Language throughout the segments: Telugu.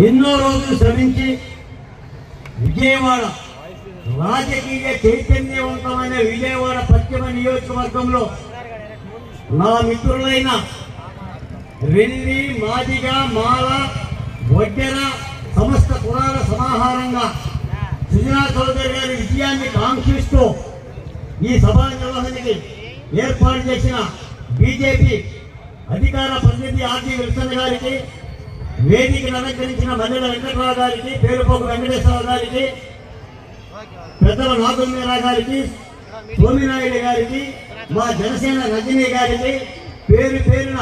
ఎన్నో రోజులు శ్రమించి విజయవాడ రాజకీయ చైతన్యవంతమైన విజయవాడ పశ్చిమ నియోజకవర్గంలో నా మిత్రులైన రెల్లి మాదిగ మాల వడ్డెర సమస్త కులాల సమాహారంగా సుజనా చౌదరి గారి విజయాన్ని కాంక్షిస్తూ ఈ సభా నిర్వహణకి ఏర్పాటు చేసిన బీజేపీ అధికార ప్రతినిధి ఆర్జీ విల్సన్ గారికి వేదికను అలంకరించిన మల్లెల వెంకట్రావు గారికి పేరుపోకు వెంకటేశ్వర గారికి పెద్దల నాగుమీరా గారికి సోమినాయుడు గారికి మా జనసేన రజనీ గారికి పేరు పేరున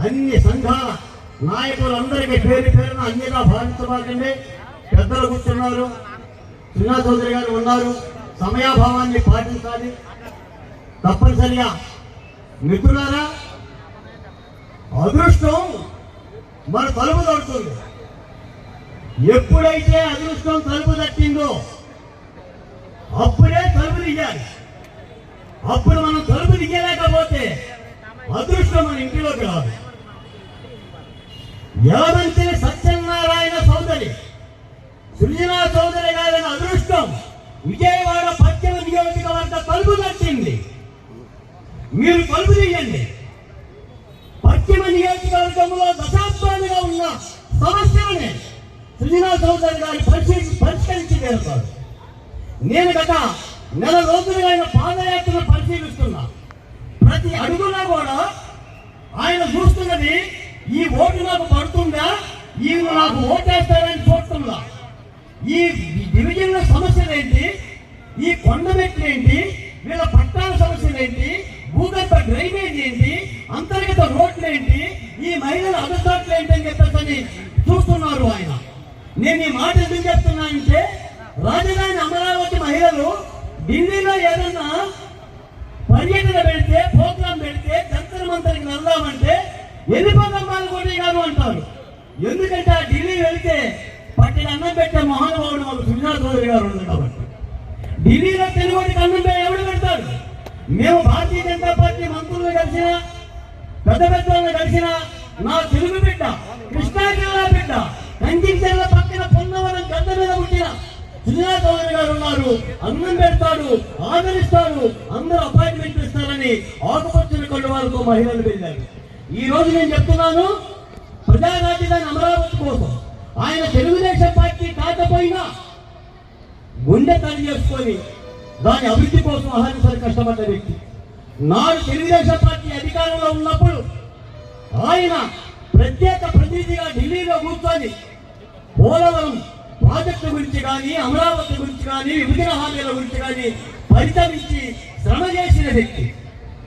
అన్ని సంఘాల నాయకులందరికీ పేరు పేరున అన్నిగా భావించబాకండి పెద్దలు కూర్చున్నారు చిన్నా చౌదరి గారు ఉన్నారు సమయాభావాన్ని పాటించాలి. తప్పనిసరిగా మిత్రులారా అదృష్టం మన తలుపు తడుతుంది. ఎప్పుడైతే అదృష్టం తలుపు తట్టిందో అప్పుడే తలుపు దిగాలి అప్పుడు మనం తలుపు దిగలేకపోతే అదృష్టం మన ఇంటిలోకి రాదు. ఎవరంటే సత్యనారాయణ సోదరి సృజనా సోదరి గారి అదృష్టం విజయవాడ పశ్చిమ నియోజకవర్గ తలుపు తట్టింది. మీరు తలుపు తీయండి. పశ్చిమ నియోజకవర్గంలో దశాబ్దాలుగా ఉన్న సమస్యలని సృజనా చౌదరి గారు పరిశీలి పరిష్కరించి తీరుతారు నేను గత నెల రోజులుగా ఆయన పాదయాత్రను పరిశీలిస్తున్నా. ప్రతి అడుగునా కూడా ఆయన చూస్తున్నది ఈ ఓటు నాకు పడుతుందా? ఈ నాకు ఓటేస్తారని చూస్తుందా ఈ డివిజన్ల సమస్యలు ఏంటి ఈ కొండ ఏంటి? వీళ్ళ పట్టాల సమస్యలు ఏంటి భూగర్భ డ్రైనేజ్ ఏంటి? అంతర్గత రోడ్లు ఏంటి? ఈ మహిళల అదసాట్లు ఏంటి అని చెప్పేసి చూస్తున్నారు ఆయన. నేను ఈ మాట ఎందుకు చెప్తున్నా అంటే రాజధాని అమరావతి మహిళలు ఢిల్లీలో ఏదన్నా పర్యటన పెడితే ప్రోగ్రాం పెడితే జంతర్ మంతరికి వెళ్దామంటే వెళ్ళిపోతాం పాల్గొని గారు అంటారు? ఎందుకంటే ఆ ఢిల్లీ వెళితే పట్టిన అన్నం పెట్టే మహానుభావుడు మాకు సుజనా చౌదరి గారు ఉంది కాబట్టి. ఢిల్లీలో తెలుగుడికి అన్నం ఎవడు పెడతాడు? మేము భారతీయ జనతా పార్టీ మంత్రులను కలిసిన పెద్ద పెద్దలను కలిసిన నా తెలుగు బిడ్డ కృష్ణా జిల్లా బిడ్డ కంకించెల్ల పక్కన పొన్నవరం గద్ద మీద పుట్టిన సుజనా చౌదరి గారు ఉన్నారు. అన్నం పెడతాడు ఆదరిస్తాడు అందరూ అపాయింట్మెంట్ ఇస్తారని ఆకుపచ్చని కొన్ని వాళ్ళకు మహిళలు వెళ్ళారు ఈ రోజు నేను చెప్తున్నాను ప్రజా రాజధాని అమరావతి కోసం ఆయన తెలుగుదేశం పార్టీ కాకపోయినా గుండె తల్లి చేసుకొని దాని అభివృద్ధి కోసం అహర్నిశలు కష్టపడ్డ వ్యక్తి. నాడు తెలుగుదేశం పార్టీ అధికారంలో ఉన్నప్పుడు ఆయన ప్రత్యేక ప్రతినిధిగా ఢిల్లీలో కూర్చొని పోలవరం ప్రాజెక్టు గురించి కానీ అమరావతి గురించి కానీ విభజన హామీల గురించి కానీ పరితమించి శ్రమ చేసిన వ్యక్తి.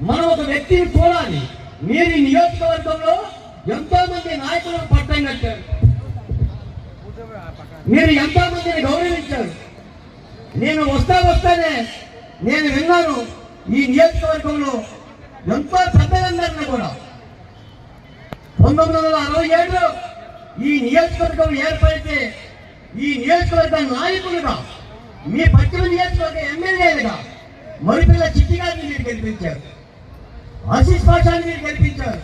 మనం ఒక వ్యక్తిని చూడాలి. మీరు ఈ నియోజకవర్గంలో ఎంతో మంది నాయకులకు పట్టం కట్టారు. మీరు ఎంతో మందిని గౌరవించారు. నేను వస్తా వస్తానే నేను విన్నాను ఈ నియోజకవర్గంలో ఎంతో పెద్దలందరినీ కూడా. పంతొమ్మిది వందల అరవై ఏడులో ఈ నియోజకవర్గం ఏర్పడితే ఈ నియోజకవర్గ నాయకులుగా మీ పశ్చిమ నియోజకవర్గ ఎమ్మెల్యేలుగా మరిపిల్ల చిట్టి గారిని మీరు గెలిపించారు. ఆశీష్ పాషాని మీరు గెలిపించారు.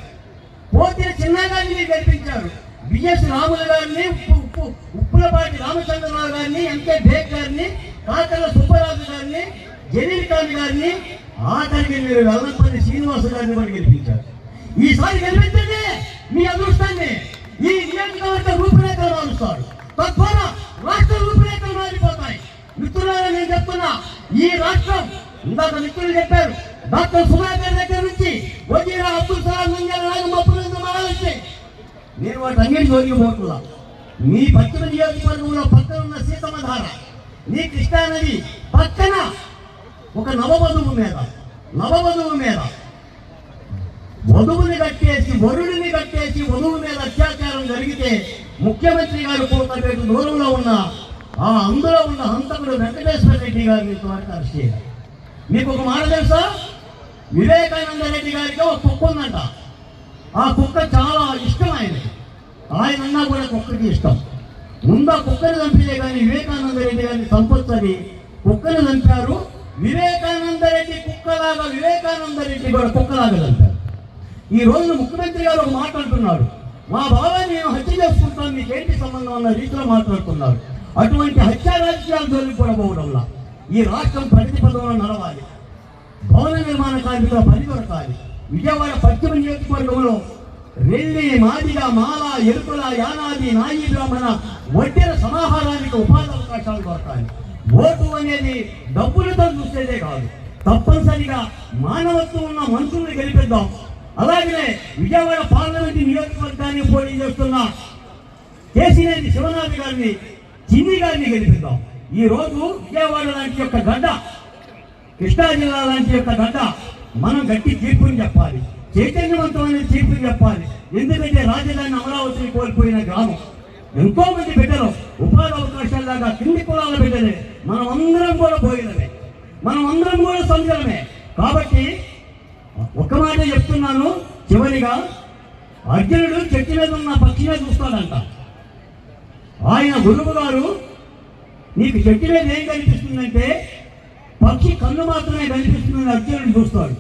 పోతిన చిన్న గారిని మీరు గెలిపించారు. బిఎస్ రాములు గారిని ఉప్పు ఉప్పులపాటి రామచంద్రరావు గారిని ఎంకే బేగ్ కాకల సుబ్బరాజు గారిని జలీల్ ఖాన్ గారిని ఆఖరికి మీరు వెల్లంపల్లి శ్రీనివాస గారిని కూడా గెలిపించారు. ఈసారి గెలిపించండి మీ అదృష్టాన్ని. ఈ నియోజకవర్గ రూపురేఖలు మారుస్తారు. తద్వారా రాష్ట్ర రూపురేఖలు మారిపోతాయి. మిత్రులారా నేను చెప్తున్నా ఈ రాష్ట్రం ఇందాక మిత్రులు చెప్పారు డాక్టర్ సుధాకర్ దగ్గర నుంచి వజీరా అబ్దుల్ సలాం నుండి నాగమప్పులు మహాలక్ష్మి నేను వాటి అన్నిటి జోగిపోతున్నా మీ పశ్చిమ నియోజకవర్గంలో పక్కన ఉన్న సీతమ్మధార నీ కృష్ణానది పక్కన ఒక నవవధువు మీద నవవధువు మీద. వధువుని కట్టేసి వరుడిని కట్టేసి వధువు మీద అత్యాచారం జరిగితే ముఖ్యమంత్రి గారు కోతపేట దూరంలో ఉన్న ఆ అందులో ఉన్న హంతకుడు వెంకటేశ్వర రెడ్డి గారిని ఇంతవరకు అరెస్ట్ చేయాలి మీకు ఒక మాట తెలుసా? వివేకానంద రెడ్డి గారికి ఒక కుక్క ఉందంట. ఆ కుక్క చాలా ఇష్టం ఆయనకి. ఆయన అన్నా కూడా కుక్కకి ఇష్టం. ముందు కుక్కను చంపితే కానీ వివేకానంద రెడ్డి గారిని చంపొచ్చని కుక్కను చంపారు. వివేకానంద రెడ్డి కుక్కలాగా వివేకానంద రెడ్డి కూడా కుక్కలాగా చంపారు. ఈ రోజు ముఖ్యమంత్రి గారు ఒక మాట అంటున్నాడు. మా బాబాయ్ మేము హత్య చేసుకుంటాం మీకేంటి సంబంధం? అన్న రీతిలో మాట్లాడుతున్నారు. అటువంటి హత్యా రాజకీయాలు జోలికి ఈ రాష్ట్రం ప్రగతి పదంలో నడవాలి. భవన నిర్మాణ కార్మికుల పని దొరకాలి. విజయవాడ పశ్చిమ నియోజకవర్గంలో రెల్లి మాదిగ మాల ఎరుకుల యానాది నాయి బ్రాహ్మణ వడ్డీల సమాహారానికి ఉపాధి అవకాశాలు దొరకాలి. ఓటు అనేది డబ్బులతో చూసేదే కాదు. తప్పనిసరిగా మానవత్వం ఉన్న మనుషుల్ని గెలిపిద్దాం. అలాగనే విజయవాడ పార్లమెంట్ నియోజకవర్గాన్ని పోటీ చేస్తున్న కేసీనేని శివనాథ్ గారిని చిన్ని గారిని గెలిపిద్దాం. ఈ రోజు విజయవాడ లాంటి యొక్క గడ్డ కృష్ణా జిల్లా లాంటి యొక్క గడ్డ మనం గట్టి తీర్పుని చెప్పాలి. చైతన్యవంతమైన తీర్పు చెప్పాలి. ఎందుకంటే రాజధాని అమరావతిని కోల్పోయిన గ్రామం. ఎంతో మంది బిడ్డలు ఉపాధి అవకాశాలాగా కింది కులాల బిడ్డలే. మనం అందరం కూడా పోయినమే మనం అందరం కూడా సంజలమే కాబట్టి ఒక మాట చెప్తున్నాను చివరిగా అర్జునుడు చెట్టు మీద ఉన్న పక్షినే చూస్తాడంట. ఆయన గురువు గారు నీకు చెట్టు మీద ఏం కనిపిస్తుందంటే పక్షి కన్ను మాత్రమే కనిపిస్తుందని అర్జునుడు చూస్తాడు.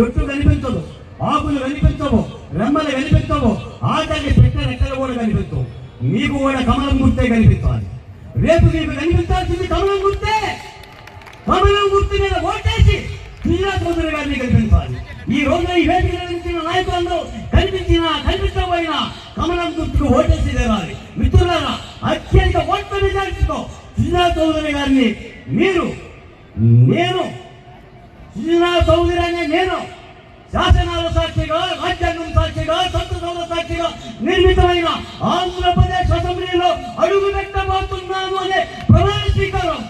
చెట్టు కనిపించదు. ఆకులు కనిపించవు రెమ్మలు కనిపించవు ఆటకి పెట్టిన రెక్కలు కూడా కనిపిస్తావు మీకు కూడా కమలం గుర్తే కనిపించాలి రేపు నీకు కనిపించాల్సింది కమలం గుర్తే. కమలం గుర్తు మీద ఓటేసి శ్రీరా చౌదరి గారిని కనిపించాలి ఈ రోజున ఈ వేదిక నిర్వహించిన నాయకులందరూ కనిపించినా కనిపించకపోయినా కమలం గుర్తుకు ఓటేసి తెరాలి మిత్రులారా అత్యంత ఓట్ల మెజారిటీతో శ్రీరా చౌదరి గారిని మీరు నేను జిల్లా చౌదరి అనే నేను శాసనాల సాక్షిగా రాజ్యాంగం సాక్షిగా సంతసాల సాక్షిగా నిర్మితమైన ఆంధ్రప్రదేశ్ అసెంబ్లీలో అడుగు పెట్టబోతున్నాము అనే ప్రమాణ స్వీకారం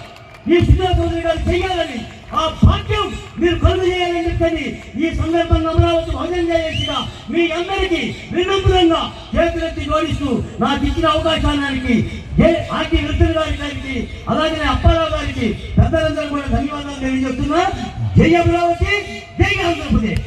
ఈ సుజా చౌదరి గారు చేయాలని ఆ భాగ్యం మీరు కలుగు చేయాలని చెప్పని ఈ సందర్భంగా అమరావతి భోజనం చేసిగా మీ అందరికీ వినమ్రంగా చేతులెత్తి జోడిస్తూ నాకు ఇచ్చిన అవకాశానికి జై ఆర్టీ వృద్ధులు గారి గారికి అలాగే అప్పారావు గారికి పెద్దలందరూ కూడా ధన్యవాదాలు తెలియజేస్తున్నా. జై అమరావతి జై ఆంధ్రప్రదేశ్.